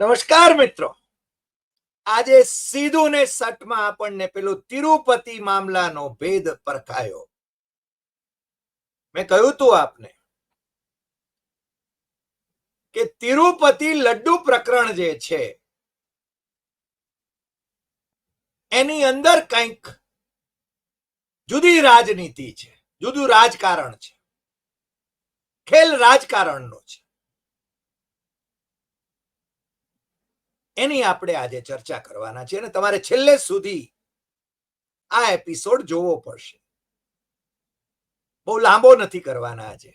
નમસ્કાર મિત્રો. આજે સીધું ને સટમાં આપણને પેલો તિરુપતિ મામલાનો ભેદ પરખાયો. મેં કહ્યું તું આપને કે તિરુપતિ લડ્ડુ પ્રકરણ જે છે, એની અંદર કંઈક જુદી રાજનીતિ છે, જુદું રાજકારણ છે. ખેલ રાજકારણનો છે. એની આપણે આજે ચર્ચા કરવાના છે અને તમારે છેલ્લે સુધી આ એપિસોડ જોવો પડશે. બહુ લાંબો નથી કરવાના આજે.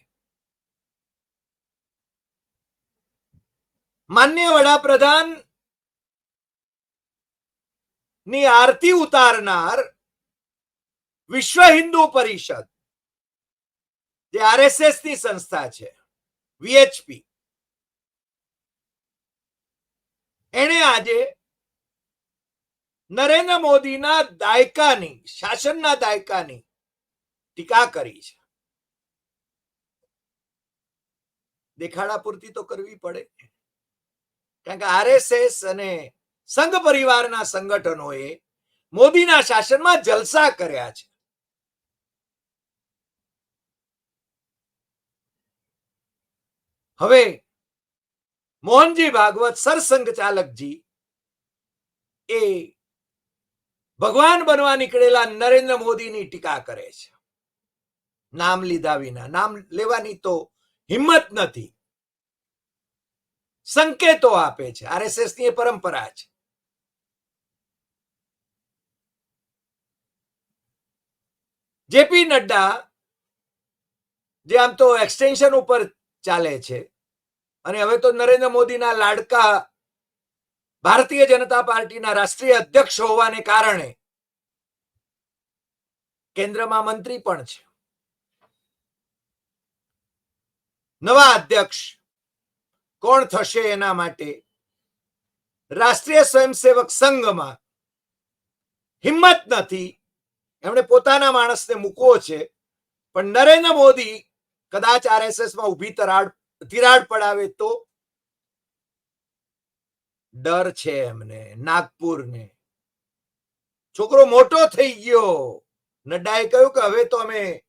માન્ય વડાપ્રધાનની આરતી ઉતારનાર વિશ્વ હિન્દુ પરિષદ, જે આરએસએસની સંસ્થા છે વીએચપી એણે આજે નરેન્દ્ર મોદીના દાયકાની, શાસનના દાયકાની ટીકા કરી છે. દેખાડા પૂરતી તો કરવી પડે. કારણ કે આરએસએસ અને સંઘ પરિવારના સંગઠનોએ મોદીના શાસનમાં જલસા કર્યા છે. હવે મોહનજી ભાગવત સરસંઘ ચાલકજી એ ભગવાન બનવા નીકળેલા નરેન્દ્ર મોદીની ટીકા કરે છે. નામ લીધા વિના, નામ લેવાની તો હિંમત નથી. સંકેતો આપે છે આરએસએસની પરંપરા છે. જેપી નડ્ડા જે આમ તો એક્સટેન્શન ઉપર ચાલે છે અને હવે તો નરેન્દ્ર મોદીના લાડકા ભારતીય જનતા પાર્ટીના રાષ્ટ્રીય અધ્યક્ષ હોવાને કારણે કેન્દ્રમાં મંત્રી પણ છે. નવા અધ્યક્ષ કોણ થશે એના માટે રાષ્ટ્રીય સ્વયંસેવક સંઘમાં હિંમત નથી. એમણે પોતાના માણસને મૂકવો છે. પણ નરેન્દ્ર મોદી કદાચ આરએસએસમાં ઊભી તરાડ તિરાડ પડાવે તો ડર છે એમને, નાગપુરને. છોકરો મોટો થઈ ગયો. નડ્ડાએ કહ્યું કે હવે તો અમે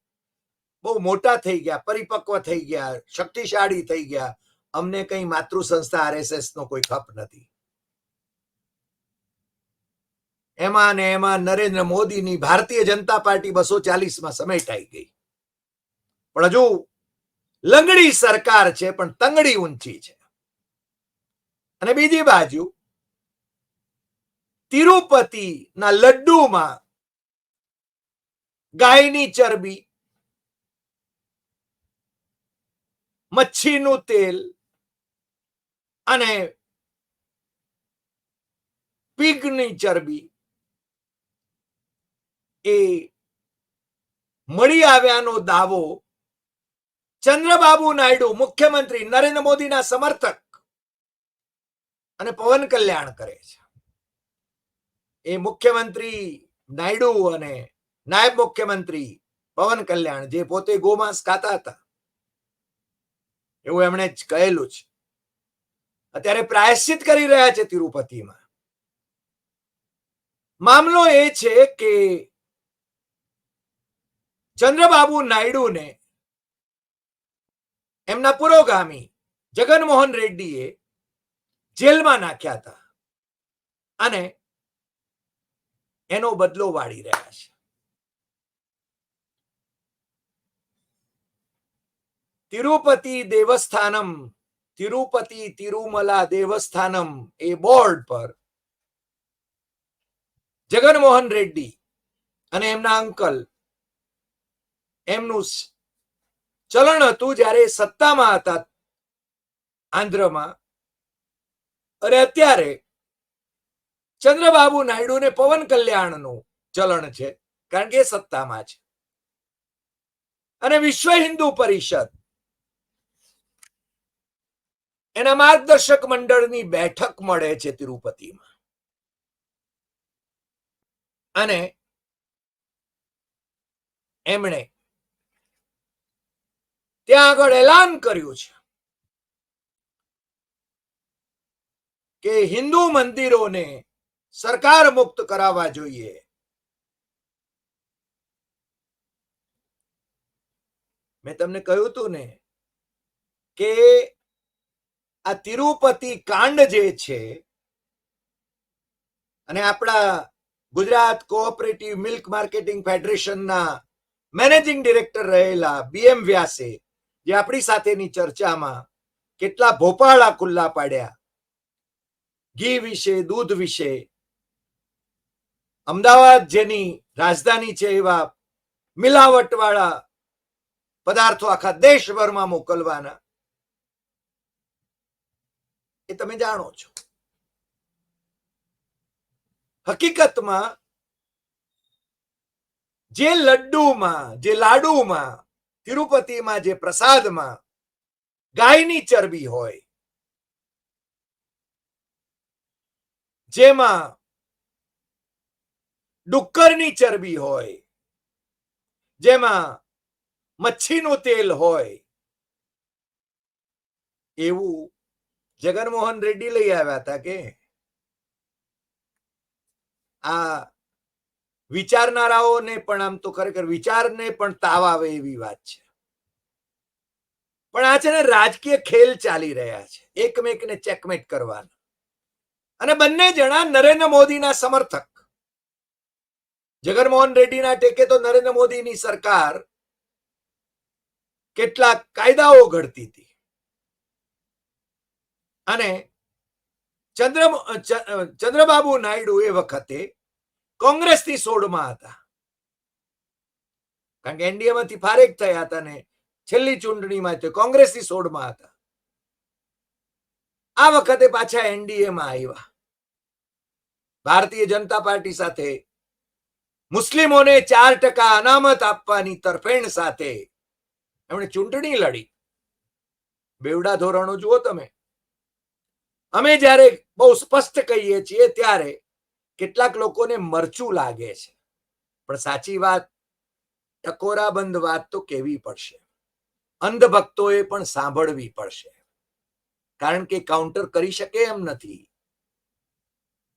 બહુ મોટા થઈ ગયા, પરિપક્વ થઈ ગયા, શક્તિશાળી થઈ ગયા. અમને કઈ માતૃ સંસ્થા આરએસએસ નો કોઈ ખપ નથી. એમાં ને એમાં નરેન્દ્ર મોદીની ભારતીય જનતા પાર્ટી બસો ચાલીસમાં સમેટાઈ ગઈ. પણ હજુ લંગડી સરકાર છે, પણ તંગડી ઊંચી છે. અને બીજી બાજુ, તિરુપતિના લડ્ડુમાં ગાયની ચરબી, મચ્છીનું તેલ અને પીગની ચરબી એ મળી આવ્યાનો દાવો ચંદ્રબાબુ નાયડુ મુખ્યમંત્રી નરેન્દ્ર મોદીના સમર્થક અને પવન કલ્યાણ કરે છે. એ મુખ્યમંત્રી નાયડુ અને નાયબ મુખ્યમંત્રી પવન કલ્યાણ જે પોતે ગોમાંસ ખાતા હતા, એવું એમણે જ કહેલું છે. અત્યારે પ્રાયશ્ચિત કરી રહ્યા છે તિરુપતિમાં. મામલો એ છે કે ચંદ્રબાબુ નાયડુને એમના પુરોગામી જગનમોહન રેડ્ડીએ જેલમાં નાખ્યા હતા. અને એનો બદલો વાળી રહ્યા છે. તિરુપતિ દેવસ્થાનમ, તિરુપતિ તિરુમલા દેવસ્થાનમ એ બોર્ડ પર જગનમોહન રેડ્ડી અને એમના અંકલ એમનું ચલણ હતું જ્યારે સત્તામાં હતા આંધ્રમાં. અને અત્યારે ચંદ્રબાબુ નાયડુ ને પવન કલ્યાણનું ચલણ છે, કારણ કે એ સત્તામાં છે. અને વિશ્વ હિન્દુ પરિષદ એના માર્ગદર્શક મંડળની બેઠક મળે છે તિરુપતિમાં. અને એમણે ત્યાં આગળ એલાન કર્યું છે કે હિન્દુ મંદિરોને સરકાર મુક્ત કરાવવા જોઈએ. મેં તમને કહ્યું હતું ને કે આ તિરુપતિ કાંડ જે છે અને આપણા ગુજરાત કોઓપરેટિવ મિલ્ક માર્કેટિંગ ફેડરેશનના મેનેજિંગ ડિરેક્ટર રહેલા બીએમ વ્યાસે જે આપણી સાથેની ચર્ચામાં કેટલા ભોપાળા ખુલ્લા પાડ્યા. ઘી વિશે, દૂધ વિશે. અમદાવાદ જેની રાજધાની છે એવા મિલાવટવાળા પદાર્થો આખા દેશભરમાં મોકલવાના. એ તમે જાણો છો. હકીકતમાં જે લડ્ડુમાં, જે લાડુમાં તિરુપતિમાં જે પ્રસાદમાં ગાયની ચરબી હોય, જેમાં ડુક્કરની ચરબી હોય, જેમાં મચ્છીનું તેલ હોય, એવું જગનમોહન રેડ્ડી લઈ આવ્યા હતા કે આ વિચારનારાઓને પણ આમ તો ખરેખર વિચારને પણ તાવ આવે એવી વાત છે. પણ આ છે ને રાજકીય ખેલ ચાલી રહ્યા છે. એકમેકને ચેકમેટ કરવાનો. અને બંને જણા નરેન્દ્ર મોદીના સમર્થક. જગનમોહન રેડ્ડીના ટેકે તો નરેન્દ્ર મોદીની સરકાર કેટલાક કાયદાઓ ઘડતી હતી. અને ચંદ્ર, ચંદ્રબાબુ નાયડુ એ વખતે કોંગ્રેસથી સોડમાં હતા. કારણ કે એનડીએમાંથી ફારેક થયા હતા ને છેલ્લી ચૂંટણીમાં તે કોંગ્રેસથી સોડમાં હતા. આ વખતે પાછા એનડીએમાં આવ્યા. ભારતીય જનતા પાર્ટી સાથે મુસ્લિમોને ચાર ટકા અનામત આપવાની તરફેણ સાથે એમણે ચૂંટણી લડી. બેવડા ધોરણો જુઓ તમે. અમે જ્યારે બહુ સ્પષ્ટ કહીએ છીએ ત્યારે કેટલાક લોકોને મરચું લાગે છે. પણ સાચી વાત, ટકોરાબંધ વાત તો કેવી પડશે? અંધભક્તોએ પણ સાંભળવી પડશે. કારણ કે કાઉન્ટર કરી શકે એમ નથી.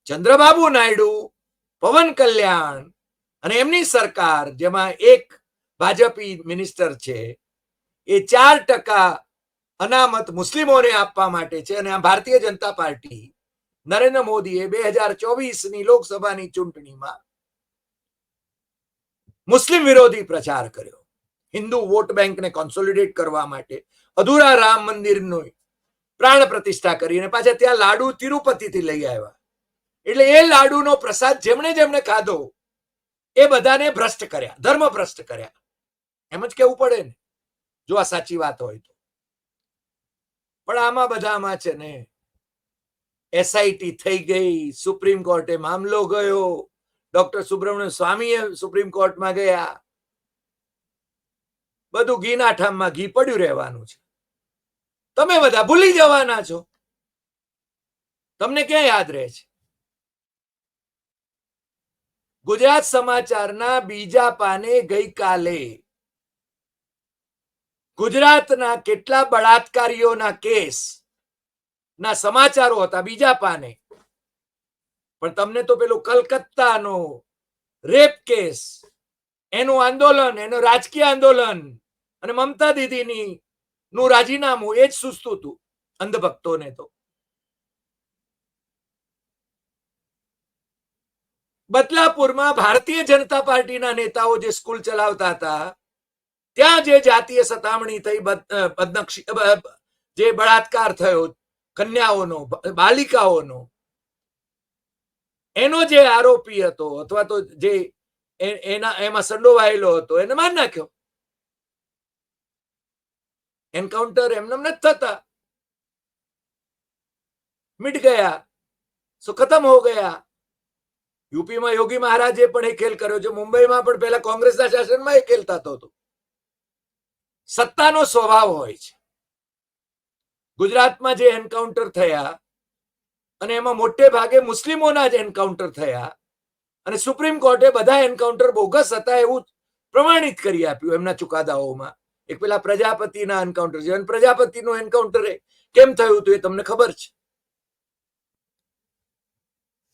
ચંદ્રબાબુ નાયડુ, પવન કલ્યાણ અને એમની સરકાર, જેમાં એક ભાજપી મિનિસ્ટર છે, એ ચાર ટકા અનામત મુસ્લિમોને આપવા માટે છે અને આ ભારતીય જનતા પાર્ટી નરેન્દ્ર મોદીએ બે હજાર ચોવીસની લોકસભાની ચૂંટણીમાં મુસ્લિમ વિરોધી પ્રચાર કર્યો. હિન્દુ વોટ બેંકને કોન્સોલિડેટ કરવા માટે અધૂરા રામ મંદિરનું પ્રાણ પ્રતિષ્ઠા કરીને પાછા ત્યાં લાડુ તિરુપતિથી લઈ આવ્યા. એટલે એ લાડુનો પ્રસાદ જેમણે જેમણે ખાધો, એ બધાને ભ્રષ્ટ કર્યા, ધર્મ ભ્રષ્ટ કર્યા. એમ જ કેવું પડે ને. જો આ સાચી વાત હોય તો. પણ આમાં બધામાં છે ને એસઆઈટી થઈ ગઈ સુપ્રીમ કોર્ટે મામલો ગયો. ડોક્ટર સુબ્રમણ્ય સ્વામીએ સુપ્રીમ કોર્ટમાં ગયા. બધું ઘીના ઠામમાં ઘી પડ્યું રહેવાનું છે. તમે બધા ભૂલી જવાના છો. તમને ક્યાં યાદ રહે છે? ગુજરાત સમાચારના બીજા પાને ગઈકાલે ગુજરાતના કેટલા બળાત્કારીઓના કેસ ના સમાચારો હતા, બીજા પાને. પણ તમને તો પેલું કલકત્તાનો રેપ કેસ, એનું આંદોલન, એનું રાજકીય આંદોલન અને મમતા દીદીની નું રાજીનામું એ જ સુસ્તું હતું, અંધભક્તોને તો. બદલાપુરમાં ભારતીય જનતા પાર્ટીના નેતાઓ જે સ્કૂલ ચલાવતા હતા, ત્યાં જે જાતીય સતામણી થઈ જે બળાત્કાર થયો કન્યાઓનો બાલિકાઓનો. એનો જે આરોપી હતો અથવા તો જે એના, એમાં સંડોવાયેલો હતો, એને માર નાખ્યો. એન્કાઉન્ટર એમને થતા. મિટ ગયા. સો ખતમ હો ગયા. યુપીમાં યોગી મહારાજે પણ એ ખેલ કર્યો છે મુંબઈમાં પણ પહેલા કોંગ્રેસના શાસનમાં એ ખેલ થતો હતો. સત્તાનો સ્વભાવ હોય છે. ગુજરાતમાં જે એન્કાઉન્ટર થયા અને એમાં મોટે ભાગે મુસ્લિમોના જ એન્કાઉન્ટર થયા અને સુપ્રીમ કોર્ટે બધા એન્કાઉન્ટર બોગસ હતા એવું પ્રમાણિત કરી આપ્યું એમના ચુકાદાઓમાં. એક પેલા પ્રજાપતિના એન્કાઉન્ટર છે. અને પ્રજાપતિનું એન્કાઉન્ટર કેમ થયું હતું એ તમને ખબર છે?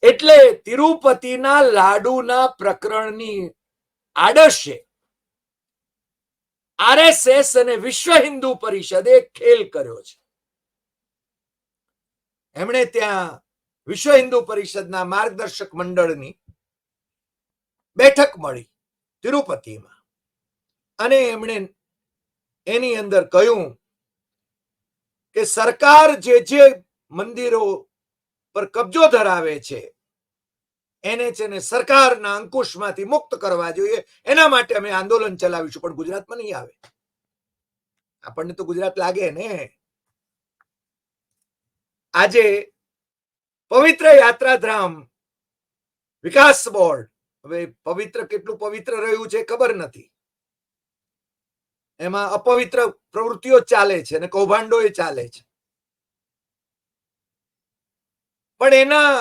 એટલે તિરુપતિના લાડુના પ્રકરણની આડશે આરએસએસ અને વિશ્વ હિન્દુ પરિષદે ખેલ કર્યો છે. એમણે ત્યાં વિશ્વ હિન્દુ પરિષદના માર્ગદર્શક મંડળની બેઠક મળી તિરુપતિમાં. અને એમણે એની અંદર કહ્યું કે સરકાર જે જે મંદિરો પર કબજો ધરાવે છે, એને છે ને સરકારના અંકુશમાંથી મુક્ત કરવા જોઈએ. એના માટે અમે આંદોલન ચલાવીશું, પણ ગુજરાતમાં નહીં આવે. આપણને તો ગુજરાત લાગે ને. આજે પવિત્ર યાત્રાધામ વિકાસ બોર્ડ. હવે પવિત્ર કેટલું પવિત્ર રહ્યું છે ખબર નથી. એમાં અપવિત્ર પ્રવૃત્તિઓ ચાલે છે અને કૌભાંડો એ ચાલે છે. પણ એના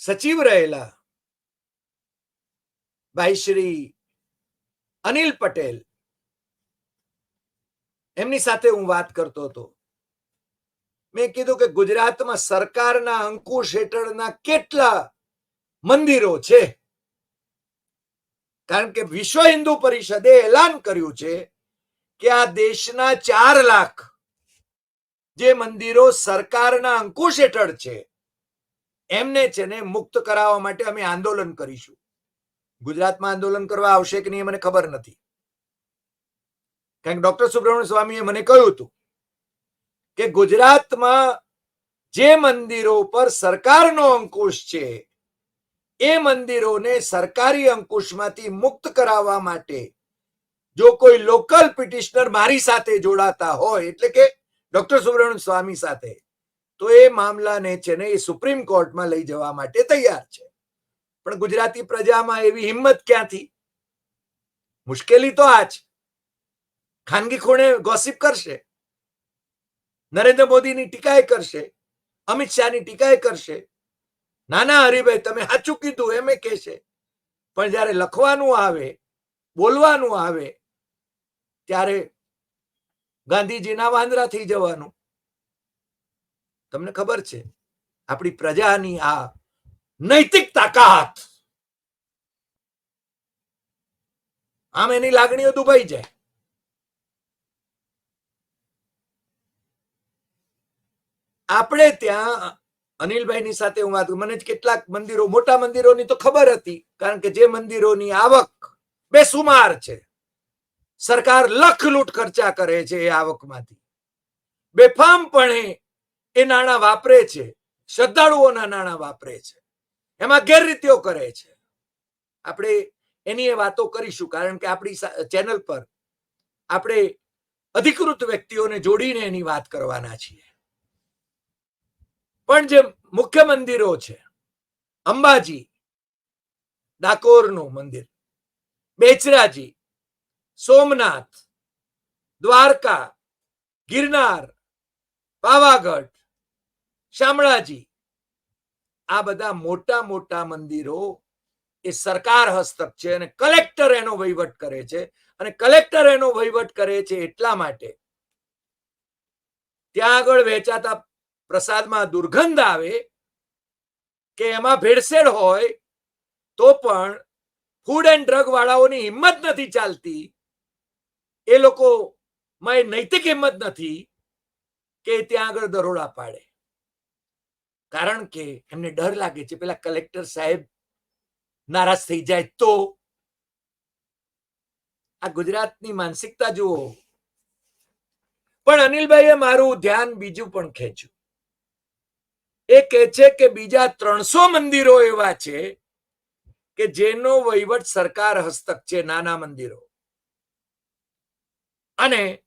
સચિવ રહેલા ભાઈ શ્રી અનિલ પટેલ, એમની સાથે હું વાત કરતો હતો. મેં કીધું કે ગુજરાતમાં સરકારના અંકુશ હેઠળના કેટલા મંદિરો છે? કારણ કે વિશ્વ હિન્દુ પરિષદે એલાન કર્યું છે કે આ દેશના ચાર લાખ જે મંદિરો સરકારના અંકુશ હેઠળ છે, એમને છે ને મુક્ત કરાવવા માટે અમે આંદોલન કરીશું. ગુજરાતમાં આંદોલન કરવા આવશે કે નહીં મને ખબર નથી. કારણ કે ડોક્ટર સુબ્રમણ્ય સ્વામીએ મને કહ્યું હતું કે ગુજરાતમાં જે મંદિરો પર સરકારનો અંકુશ છે, એ મંદિરોને સરકારી અંકુશમાંથી મુક્ત કરાવવા માટે જો કોઈ લોકલ પિટિશનર મારી સાથે જોડાતા હોય, એટલે કે ડોક્ટર સુબ્રમણ્ય સ્વામી સાથે, તો એ મામલાને છે ને એ સુપ્રીમ કોર્ટમાં લઈ જવા માટે તૈયાર છે. પણ ગુજરાતી પ્રજામાં એવી હિંમત ક્યાંથી? મુશ્કેલી તો આ જ. ખાનગી ખૂણે ગોસિપ કરશે. નરેન્દ્ર મોદીની ટીકાએ કરશે, અમિત શાહની ટીકાએ કરશે. નાના હરિભાઈ, તમે સાચું કીધું, એમ એ કહેશે. પણ જ્યારે લખવાનું આવે, બોલવાનું આવે, ત્યારે ગાંધીજીના વાંદરા થઈ જવાનું. તમને ખબર છે, આપણી પ્રજાની આ નૈતિક તાકાત, આમ એની લાગણીઓ દુભાઈ જાય. આપણે ત્યાં અનિલભાઈની સાથે હું વાત મને કેટલાક મંદિરો, મોટા મંદિરોની તો ખબર હતી, કારણ કે જે મંદિરોની આવક બેસુમાર છે. સરકાર લખ લૂંટ ખર્ચા કરે છે એ આવકમાંથી. બેફામપણે એ નાણાં વાપરે છે, શ્રદ્ધાળુઓના નાણાં વાપરે છે, એમાં ગેરરીતિઓ કરે છે. આપણે એની એ વાતો કરીશું, કારણ કે આપણી ચેનલ પર આપણે અધિકૃત વ્યક્તિઓને જોડીને એની વાત કરવાના છીએ. પણ જે મુખ્ય મંદિરો છે, અંબાજી, ડાકોરનું મંદિર, બેચરાજી, સોમનાથ, દ્વારકા, ગિરનાર, પાવાગઢ, શામળાજી, આ બધા મોટા મોટા મંદિરો એ સરકાર હસ્તક છે અને કલેક્ટર એનો વહીવટ કરે છે અને કલેક્ટર એનો વહીવટ કરે છે એટલા માટે ત્યાં આગળ વહેંચાતા પ્રસાદમાં દુર્ગંધ આવે કે એમાં ભેળસેળ હોય, તો પણ ફૂડ એન્ડ ડ્રગ વાળાઓની હિંમત નથી ચાલતી. એ લોકો માં નૈતિક હિંમત નથી કે ત્યાં આગળ દરોડા પાડે. કારણ કે એમને ડર લાગે છે. પેલા કલેક્ટર સાહેબ નારાજ થઈ જાય તો? આ ગુજરાતની માનસિકતા જુઓ. પણ અનિલભાઈએ મારું ધ્યાન બીજું પણ ખેંચ્યું. એ કહે છે કે બીજા ત્રણસો મંદિરો એવા છે કે જેનો વહીવટ સરકાર હસ્તક છે, નાના મંદિરો. અને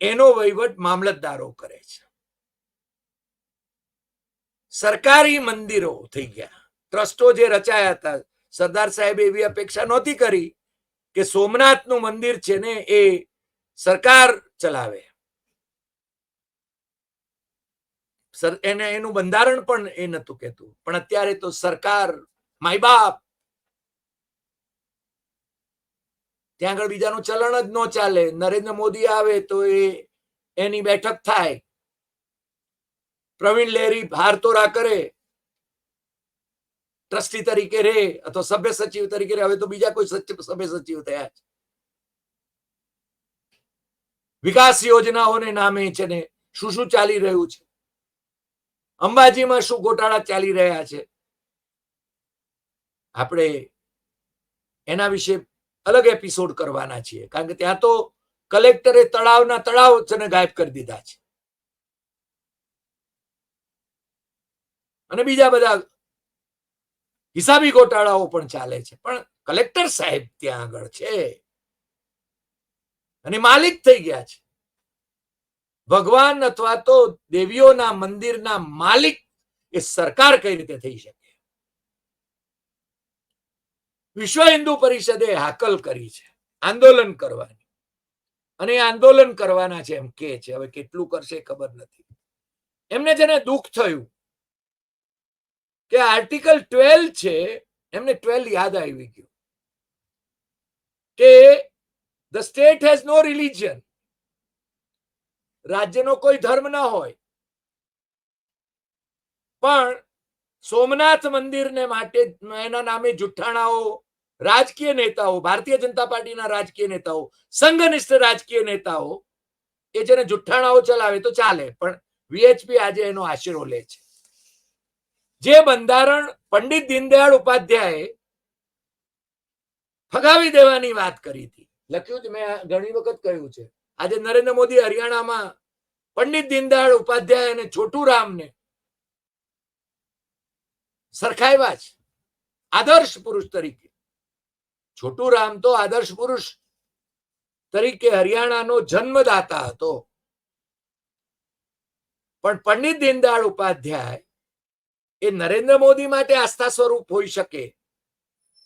એનો વહીવટ મામલતદારો કરે છે. સરકારી મંદિરો થઈ ગયા. ટ્રસ્ટો જે રચાયા હતા, સરદાર સાહેબ એવી અપેક્ષા નહોતી કરી કે સોમનાથનું મંદિર છે ને એ સરકાર ચલાવે. એને એનું બંધારણ પણ એ નતું કહેતું. પણ અત્યારે તો સરકાર, માય બાપ! ત્યાં આગળ બીજાનું ચલણ જ ન ચાલે. નરેન્દ્ર મોદી આવે તો એ, એની બેઠક થાય. પ્રવીણ લહેરી ભારતોરા કરે. ટ્રસ્ટી તરીકે રે, અથવા સભ્ય સચિવ તરીકે રે. હવે તો બીજા કોઈ સભ્ય સચિવ થયા છે વિકાસ યોજનાઓને નામે છે ને શું શું ચાલી રહ્યું છે? અંબાજીમાં શું ગોટાળા ચાલી રહ્યા છે? આપણે એના વિશે અલગ એપિસોડ કરવાના છીએ. કારણ કે ત્યાં તો કલેક્ટરે તળાવના તળાવ ગાયબ કરી દીધા છે. અને બીજા બધા હિસાબી ગોટાળાઓ પણ ચાલે છે. પણ કલેક્ટર સાહેબ ત્યાં આગળ છે. અને માલિક થઈ ગયા છે. ભગવાન અથવા તો દેવીઓના મંદિરના માલિક એ સરકાર કઈ રીતે થઈ શકે? વિશ્વ હિન્દુ પરિષદે હાકલ કરી છે, આંદોલન કરવાની. અને એ આંદોલન કરવાના છે એમ કે છે. હવે કેટલું કરશે ખબર નથી. એમને જેને દુઃખ થયું કે આર્ટિકલ ટ્વેલ્વ છે, એમને ટ્વેલ્વ યાદ આવી ગયું કે the state has no religion. રાજ્યનો કોઈ ધર્મ ન હોય. પણ સોમનાથ મંદિરને માટે એના નામે જુઠ્ઠાણાઓ, રાજકીય નેતાઓ, ભારતીય જનતા પાર્ટીના રાજકીય નેતાઓ, સંઘનિષ્ઠ રાજકીય નેતાઓ એ જેને જુઠ્ઠાણાઓ ચલાવે તો ચાલે, પણ વીએચપી આજે એનો આશરો લે છે. જે બંધારણ પંડિત દીનદયાળ ઉપાધ્યાય ફગાવી દેવાની વાત કરી હતી. લખ્યું મેં ઘણી વખત કહ્યું છે. આજે નરેન્દ્ર મોદી હરિયાણામાં પંડિત દીનદયાળ ઉપાધ્યાય અને છોટુ સરખાવ્યા છે. આદર્શ પુરુષ તરીકે. છોટુ તો આદર્શ પુરુષ તરીકે હરિયાણાનો જન્મદાતા હતો. પણ પંડિત દીનદયાળ ઉપાધ્યાય એ નરેન્દ્ર મોદી માટે આસ્થા સ્વરૂપ હોઈ શકે.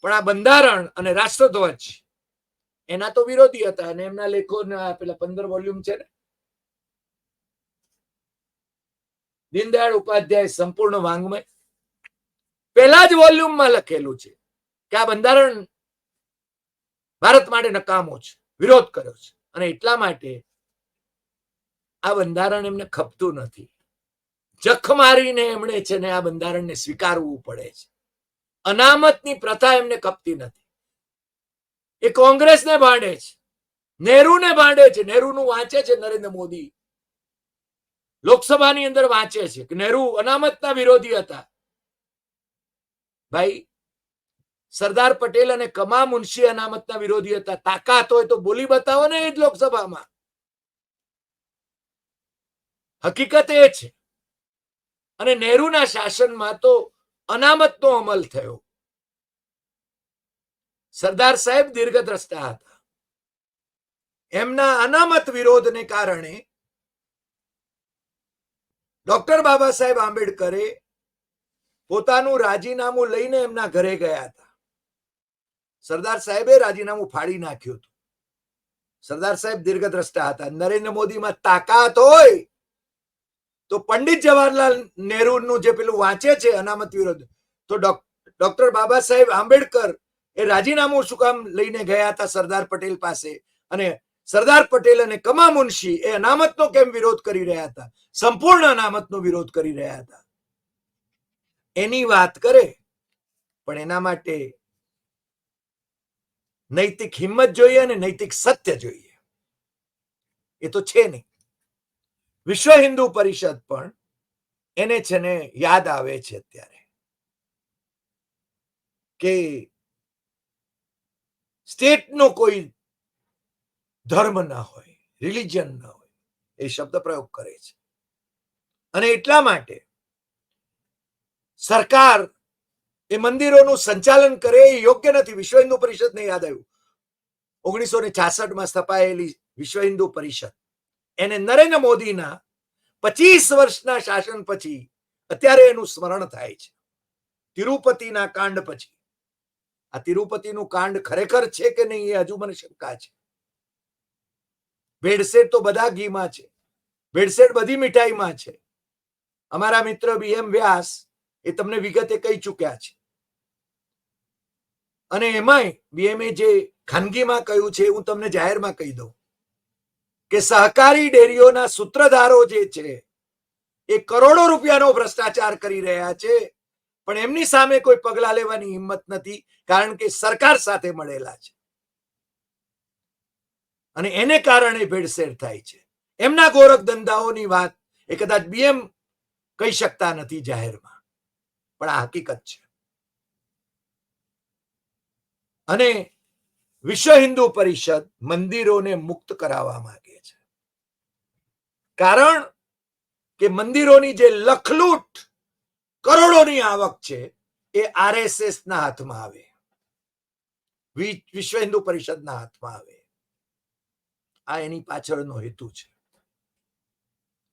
પણ આ બંધારણ અને રાષ્ટ્રધ્વજ એના તો વિરોધી હતા અને એમના લેખો પેલા પંદર વોલ્યુમ છે ને. દીનદયાળ ઉપાધ્યાય સંપૂર્ણ વાંગમય. પહેલા જ વોલ્યુમમાં લખેલું છે કે આ બંધારણ ભારત માટે નકામો છે, વિરોધ કર્યો છે. અને એટલા માટે આ બંધારણ એમને ખપતું નથી. જખ મારીને એમણે છે ને આ બંધારણને સ્વીકારવું પડે છે. અનામતની પ્રથા એમને ખપતી નથી. એ કોંગ્રેસને ભાંડે છે. નહેરુને ભાંડે છે. નહેરુનું વાંચે છે નરેન્દ્ર મોદી. લોકસભાની અંદર વાંચે છે કે નહેરુ અનામતના વિરોધી હતા. ભાઈ, સરદાર પટેલ અને કમા મુનશી અનામતના વિરોધી હતા. તાકાત હોય તો બોલી બતાવો ને એ જ લોકસભામાં. હકીકત એ છે. અને નહેરુના શાસનમાં તો અનામતનો અમલ થયો. સરદાર સાહેબ દીર્ઘદ્રષ્ટા હતા. એમના અનામત વિરોધને કારણે ડોક્ટર બાબા સાહેબ આંબેડકરે પોતાનું રાજીનામું લઈને એમના ઘરે ગયા હતા. સરદાર સાહેબે રાજીનામું ફાડી નાખ્યું હતું. સરદાર સાહેબ દીર્ઘદ્રષ્ટા હતા. નરેન્દ્ર મોદીમાં તાકાત હોય તો પંડિત જવાહરલાલ નેહરુનું જે પેલું વાંચે છે અનામત વિરોધ, તો ડોક્ટર બાબા સાહેબ આંબેડકર એ રાજીનામું શું કામ લઈને ગયા હતા સરદાર પટેલ પાસે? અને સરદાર પટેલ અને કમા મુનશી એ અનામતનો કેમ વિરોધ કરી રહ્યા હતા? સંપૂર્ણ અનામતનો વિરોધ કરી રહ્યા હતા. એની વાત કરે, પણ એના માટે નૈતિક હિંમત જોઈએ અને નૈતિક સત્ય જોઈએ. એ તો છે નહીં. વિશ્વ હિન્દુ પરિષદ પણ એને છે ને યાદ આવે છે અત્યારે. કે સ્ટેટનો કોઈ ધર્મ ના હોય રિલિજન ના હોય, એ શબ્દ પ્રયોગ કરે છે. અને એટલા માટે સરકાર એ મંદિરોનું સંચાલન કરે એ યોગ્ય નથી. વિશ્વ હિન્દુ પરિષદને યાદ આવ્યું. ઓગણીસો ને છાસઠમાં સ્થપાયેલી વિશ્વ હિન્દુ પરિષદ. એને નરેન્દ્ર મોદીના પચીસ વર્ષના શાસન પછી અત્યારે એનું સ્મરણ થાય છે. તિરુપતિના કાંડ પછી આ તિરુપતિનું કાંડ ખરેખર છે કે નહીં એ હજુ મને શંકા છે. ભેળસેળ તો બધા ઘીમાં છે. ભેળસેળ બધી મીઠાઈમાં છે. અમારા મિત્ર બીએમ વ્યાસ એ તમને વિગતે કહી ચૂક્યા છે. અને એમાંય બીએમએ જે ખાનગીમાં કહ્યું છે હું તમને જાહેરમાં કહી દઉં કે સહકારી ડેરીઓના સૂત્રધારો જે છે એ કરોડો રૂપિયાનો ભ્રષ્ટાચાર કરી રહ્યા છે. પણ એમની સામે કોઈ પગલા લેવાની હિંમત નથી. કારણ કે સરકાર સાથે મળેલા છે. અને એને કારણે ભેળસેળ થાય છે. એમના ગોરખ ધંધાઓની વાત એ કદાચ બીએમ કહી શકતા નથી જાહેરમાં. પણ આ હકીકત છે. અને વિશ્વ હિન્દુ પરિષદ મંદિરોને મુક્ત કરાવવા માંગે છે. કારણ કે મંદિરોની જે લખલૂટ કરોડોની આવક છે એ આરએસએસ ના હાથમાં આવે. વિશ્વ હિન્દુ પરિષદના હાથમાં આવે. આ એની પાછળનો હેતુ છે.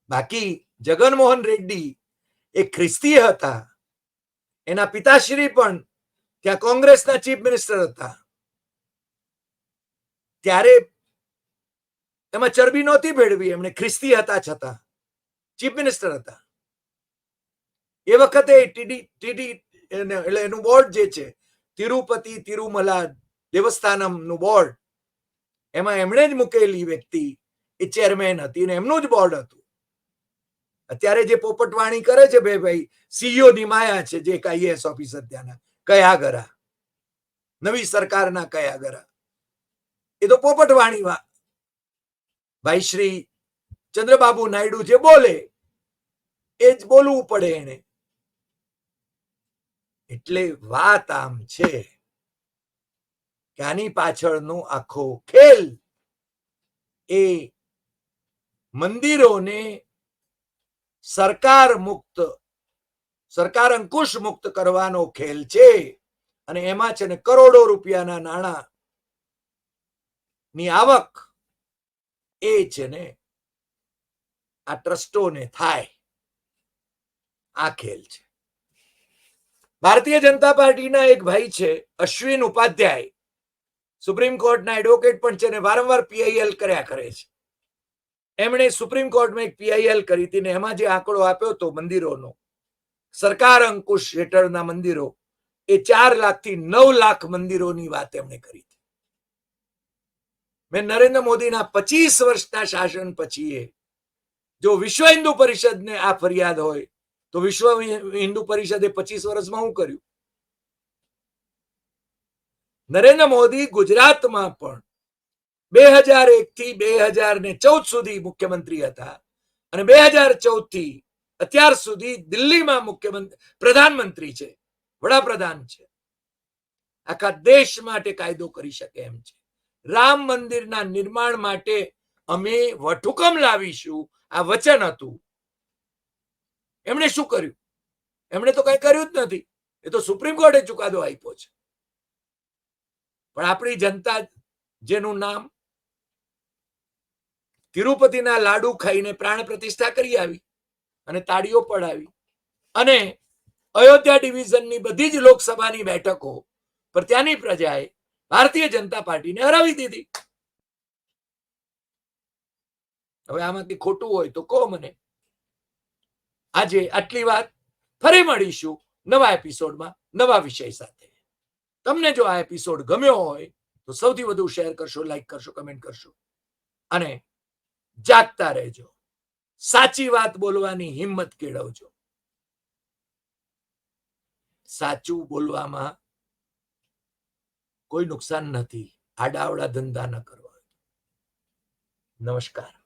બાકી જગનમોહન રેડ્ડી એ ખ્રિસ્તી હતા. એના પિતાશ્રી પણ ત્યાં કોંગ્રેસના ચીફ મિનિસ્ટર હતા. ત્યારે એમાં ચરબી નહોતી ભેળવી, એમણે ખ્રિસ્તી હતા છતાં. ચીફ મિનિસ્ટર હતા. એ વખતે ટીડી ટીડી એટલે એનું બોર્ડ જે છે, તિરુપતિ, તિરુમલા દેવસ્થાનમનું બોર્ડ. એમાં એમણે જ મૂકેલી વ્યક્તિ એ ચેરમેન હતી અને એમનું જ બોર્ડ હતું. અત્યારે જે પોપટવાણી કરે છે બે ભાઈ સીઈઓ નિમાયા છે, જે આઈએએસ ઓફિસર ત્યાંના કયા ગરા નવી સરકારના કયા ગરા એ તો પોપટવાણી વા ભાઈ શ્રી ચંદ્રબાબુ નાયડુ જે બોલે, એ જ બોલવું પડે એને. એટલે વાત આમ છે. કે આની પાછળનું આખો ખેલ એ મંદિરોને સરકાર મુક્ત, સરકાર અંકુશ મુક્ત કરવાનો ખેલ છે. અને એમાં છે ને કરોડો રૂપિયાના નાણાં ની આવક એ છે ને આ ટ્રસ્ટોને થાય. આ ખેલ છે. ભારતીય જનતા પાર્ટીના એક ભાઈ છે, અશ્વિન ઉપાધ્યાય. સુપ્રીમ કોર્ટના એડવોકેટ પણ છે ને વારંવાર પીઆઈએલ કર્યા કરે છે. એમણે સુપ્રીમ કોર્ટમાં એક પીઆઈએલ કરી હતી ને એમાં જે આંકડો આપ્યો હતો મંદિરોનો, સરકાર અંકુશ હેઠળના મંદિરો, એ ચાર લાખથી નવ લાખ મંદિરોની વાત એમણે કરી હતી. મેં નરેન્દ્ર મોદીના પચીસ વર્ષના શાસન પછી જો વિશ્વ હિન્દુ પરિષદને આ ફરિયાદ હોય, તો વિશ્વ હિન્દુ પરિષદે પચીસ વર્ષમાં શું કર્યું? નરેન્દ્ર મોદી ગુજરાતમાં પણ બે હજાર એક થી બે હજાર ને ચૌદ સુધી મુખ્યમંત્રી હતા અને બે હજાર ચૌદથી અત્યાર સુધી દિલ્હીમાં મુખ્યમંત્રી પ્રધાનમંત્રી છે, વડાપ્રધાન છે. આખા દેશ માટે કાયદો કરી શકે એમ છે. રામ મંદિરના નિર્માણ માટે અમે વટહુકમ લાવીશું, આ વચન હતું. એમણે શું કર્યું? એમણે તો કઈ કર્યું જ નથી. એ તો સુપ્રીમ કોર્ટે ચુકાદો આપ્યો છે. પણ આપણી જનતા જેનું નામ તિરુપતિના લાડુ ખાઈને પ્રાણ પ્રતિષ્ઠા કરી આવી અને તાળીઓ પડાવી. અને અયોધ્યા ડિવિઝનની બધી જ લોકસભાની બેઠકો પર ત્યાંની પ્રજાએ ભારતીય જનતા પાર્ટીને હરાવી દીધી. હવે આમાંથી ખોટું હોય તો કહો મને. આજે આટલી વાત ફરી મળીશું નવા એપિસોડમાં નવા વિષય સાથે. તમને જો આ એપિસોડ ગમ્યો હોય, તો સૌથી વધુ શેર કરશો લાઈક કરશો કમેન્ટ કરશો. અને જાગતા રહેજો. સાચી વાત બોલવાની હિંમત કેળવજો. સાચું બોલવામાં કોઈ નુકસાન નથી. આડાવડા ધંધા ન કરવા. નમસ્કાર.